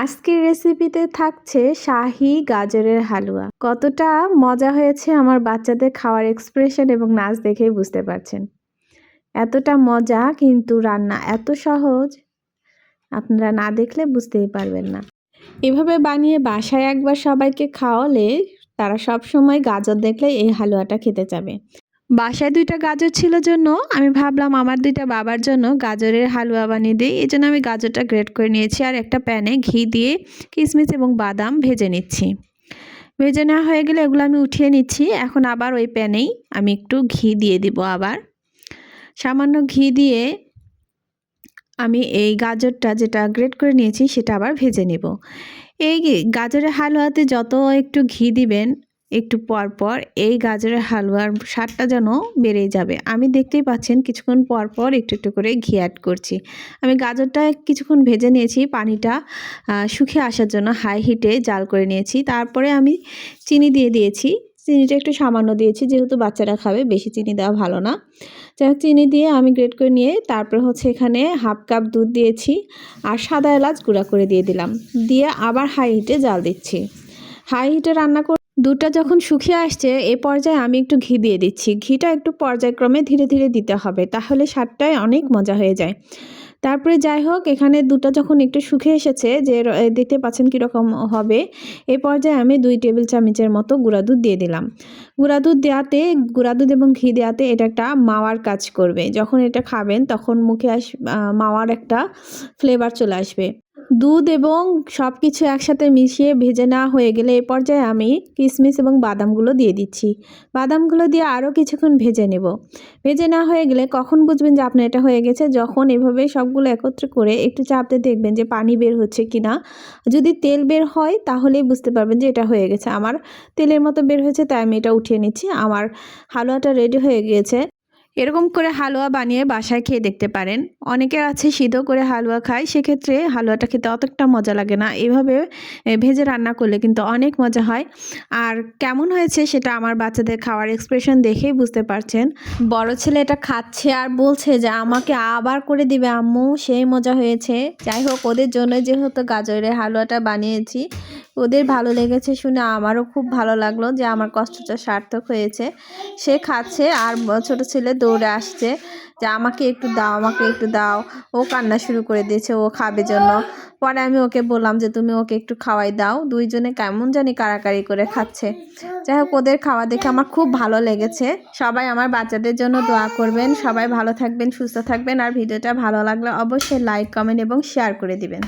আজকের রেসিপিতে থাকছে শাহি গাজরের হালুয়া। কতটা মজা হয়েছে আমার বাচ্চাদের খাওয়ার এক্সপ্রেশন এবং নাচ দেখেই বুঝতে পারছেন। এতটা মজা কিন্তু রান্না এত সহজ, আপনারা না দেখলে বুঝতেই পারবেন না। এভাবে বানিয়ে বাসায় একবার সবাইকে খাওয়ালে তারা সব সময় গাজর দেখলে এই হালুয়াটা খেতে যাবে বাসায় দুইটা গাজর ছিল জন্য আমি ভাবলাম আমার দুইটা বাবার জন্য গাজরের হালুয়া বানিয়ে দিই। এই জন্য আমি গাজরটা গ্রেট করে নিয়েছি আর একটা প্যানে ঘি দিয়ে কিশমিশ এবং বাদাম ভেজে নিচ্ছি। ভেজে নেওয়া হয়ে গেলে এগুলো আমি উঠিয়ে নিচ্ছি। এখন আবার ওই প্যানেই আমি একটু ঘি দিয়ে দিব আবার। সামান্য ঘি দিয়ে আমি এই গাজরটা যেটা গ্রেট করে নিয়েছি সেটা আবার ভেজে নেব। এই গাজরের হালুয়াতে যত একটু ঘি দিবেন একটু পর পর এই গাজরের হালুয়ার স্বাদটা যেন বেড়ে যাবে। আমি দেখতেই পাচ্ছেন কিছুক্ষণ পর পর একটু একটু করে ঘি অ্যাড করছি। আমি গাজরটা কিছুক্ষণ ভেজে নিয়েছি, পানিটা শুকিয়ে আসার জন্য হাই হিটে জাল করে নিয়েছি। তারপরে আমি চিনি দিয়ে দিয়েছি। চিনিটা একটু সামান্য দিয়েছি, যেহেতু বাচ্চারা খাবে, বেশি চিনি দেওয়া ভালো না। যাই চিনি দিয়ে আমি গ্রেট করে নিয়ে তারপর হচ্ছে এখানে হাফ কাপ দুধ দিয়েছি আর সাদা এলাচ গুঁড়া করে দিয়ে দিলাম। দিয়ে আবার হাই হিটে জাল দিচ্ছি। হাই হিটে রান্না করে দুধটা যখন শুকিয়ে আসছে, এ পর্যায়ে আমি একটু ঘি দিয়ে দিচ্ছি। ঘিটা একটু পর্যায়ক্রমে ধীরে ধীরে দিতে হবে, তাহলে স্বাদটায় অনেক মজা হয়ে যায়। তারপরে যাই হোক, এখানে দুটো যখন একটু শুকিয়ে এসেছে, যে দেখতে পাচ্ছেন কীরকম হবে এই পর্যায়ে আমি দুই টেবিল চামচের মতো গুঁড়া দুধ দিয়ে দিলাম। গুঁড়া দুধ দেওয়াতে, গুঁড়া দুধ এবং ঘি দেওয়াতে এটা একটা মাওয়ার কাজ করবে। যখন এটা খাবেন, তখন মুখে আস মাওয়ার একটা ফ্লেভার চলে আসবে। দুধ এবং সব কিছু একসাথে মিশিয়ে ভেজে নেওয়া হয়ে গেলে এ পর্যায়ে আমি কিশমিশ এবং বাদামগুলো দিয়ে দিচ্ছি। বাদামগুলো দিয়ে আরও কিছুক্ষণ ভেজে নেব। ভেজে নেওয়া হয়ে গেলে কখন বুঝবেন যে আপনার এটা হয়ে গেছে? যখন এভাবে সবগুলো একত্র করে একটু চাপতে দেখবেন যে পানি বের হচ্ছে কি না যদি তেল বের হয় তাহলেই বুঝতে পারবেন যে এটা হয়ে গেছে। আমার তেলের মতো বের হয়েছে, তাই আমি এটা উঠিয়ে নিচ্ছি। আমার হালুয়াটা রেডি হয়ে গিয়েছে। এরকম করে হালুয়া বানিয়ে বাসায় খেয়ে দেখতে পারেন। অনেকে আছে সিদ্ধ করে হালুয়া খায়, সেক্ষেত্রে হালুয়াটা খেতে অতটা মজা লাগে না। এভাবে ভেজে রান্না করলে কিন্তু অনেক মজা হয়। আর কেমন হয়েছে সেটা আমার বাচ্চাদের খাওয়ার এক্সপ্রেশন দেখেই বুঝতে পারছেন। বড় ছেলে এটা খাচ্ছে আর বলছে যে, আমাকে আবার করে দিবে আম্মু, সেই মজা হয়েছে। যাই হোক, ওদের জন্য যেহেতু গাজরের হালুয়াটা বানিয়েছি, ওদের ভালো লেগেছে শুনে আমারও খুব ভালো লাগল যে, আমার কষ্টটা সার্থক হয়েছে। সে খাচ্ছে আর ছোট ছেলে দৌড়ে আসছে যে আমাকে একটু দাও, আমাকে একটু দাও। ও কান্না শুরু করে দিয়েছে, ও খাবে জন্য। পরে আমি ওকে বললাম যে, তুমি ওকে একটু খাওয়াই দাও। দুইজনে কেমন জানি কারাকারি করে খাচ্ছে। যাই হোক, ওদের খাওয়া দেখে আমার খুব ভালো লেগেছে। সবাই আমার বাচ্চাদের জন্য দোয়া করবেন। সবাই ভালো থাকবেন, সুস্থ থাকবেন। আর ভিডিওটা ভালো লাগলে অবশ্যই লাইক কমেন্ট এবং শেয়ার করে দিবেন।